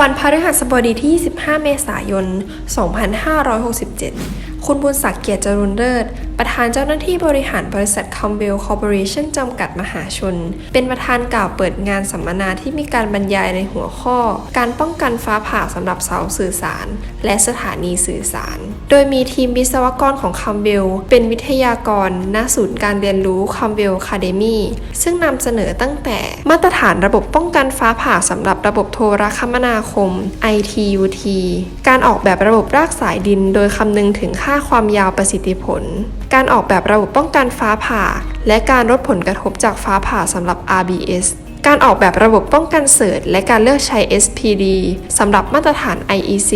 วันพฤหัสบดีที่ 25 เมษายน 2567 คุณบุญศักดิ์เกียรติจรุนเลิศ ประธานเจ้าหน้าที่บริหารบริษัทคอมเบลคอร์ปอเรชั่นจำกัดมหาชน เป็นประธานกล่าวเปิดงานสัมมนาที่มีการบรรยายในหัวข้อ การป้องกันฟ้าผ่าสำหรับเสาสื่อสาร และสถานีสื่อสาร โดยมีทีมวิศวกรของคอมเบลเป็นวิทยากรณศูนย์การเรียนรู้คอมเบลคาเดมีซึ่งนำเสนอตั้งแต่มาตรฐานระบบป้องกันฟ้าผ่าสำหรับระบบโทรคมนาคม ITUT การออกแบบระบบรากสายดินโดยคำนึงถึงค่าความยาวประสิทธิผล การออกแบบระบบป้องกันฟ้าผ่า และการลดผลกระทบจากฟ้าผ่าสำหรับ RBS การออกแบบระบบป้องกันเสิร์ชและการเลือกใช้ SPD สำหรับมาตรฐาน IEC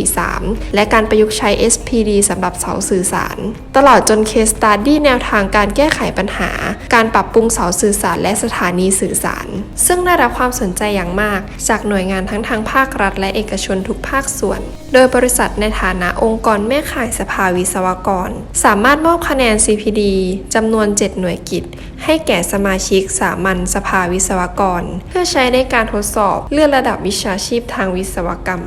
61643 และการประยุกต์ใช้ SPD สำหรับเสาสื่อสาร ตลอดจน Case Study แนวทางการแก้ไขปัญหา การปรับปรุงเสาสื่อสารและสถานีสื่อสาร ซึ่งได้รับความสนใจอย่างมาก จากหน่วยงานทั้งทางภาครัฐและเอกชนทุกภาคส่วน โดยบริษัทในฐานะองค์กรแม่ข่ายสภาวิศวกร สามารถมอบคะแนน CPD จำนวน 7 หน่วยกิจ ให้แก่สมาชิกสามัญสภาวิศวกร เพื่อใช้ในการทดสอบเลื่อนระดับวิชาชีพทางวิศวกรรม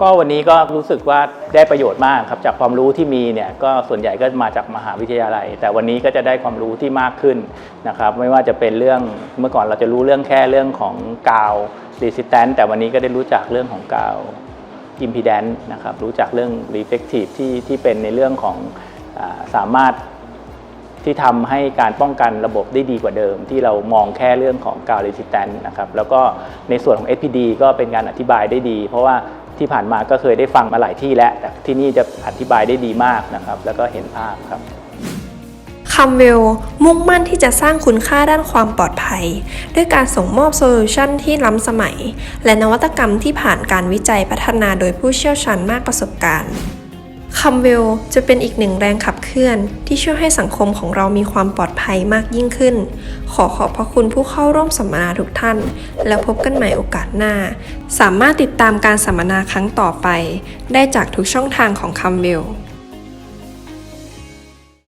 ก็วันนี้ก็รู้สึกว่าได้ประโยชน์มากครับจากความรู้ที่มีเนี่ยก็ส่วนใหญ่ก็มาจากมหาวิทยาลัย แต่วันนี้ก็จะได้ความรู้ที่มากขึ้นนะครับไม่ว่าจะเป็นเรื่องเมื่อก่อนเราจะรู้เรื่องแค่เรื่องของกาว resistant แต่วันนี้ก็ได้รู้จักเรื่องของกาว impedance นะครับรู้จักเรื่อง reflective ที่ที่เป็นในเรื่องของอสามารถที่ทำให้การป้องกันระบบได้ดีกว่าเดิม ที่เรามองแค่เรื่องของกาวเรสิสแตนนะครับแล้วก็ในส่วนของ SPD ก็เป็นการอธิบายได้ดี เพราะว่าที่ผ่านมาก็เคยได้ฟังมาหลายที่แล้ว แต่ที่นี่จะอธิบายได้ดีมากนะครับ แล้วก็เห็นภาพครับ คัมเวลมุ่งมั่นที่จะสร้างคุณค่าด้านความปลอดภัย ด้วยการส่งมอบโซลูชันที่ล้ำสมัย และนวัตกรรมที่ผ่านการวิจัยพัฒนาโดยผู้เชี่ยวชาญมากประสบการณ์คัมเวลจะเป็นอีกหนึ่งแรงขับเคลื่อน ที่ช่วยให้สังคมของเรามีความปลอดภัยมากยิ่งขึ้น ขอขอบพระคุณผู้เข้าร่วมสัมมนาทุกท่าน แล้วพบกันใหม่โอกาสหน้า สามารถติดตามการสัมมนาครั้งต่อไป ได้จากทุกช่องทางของคัมเวล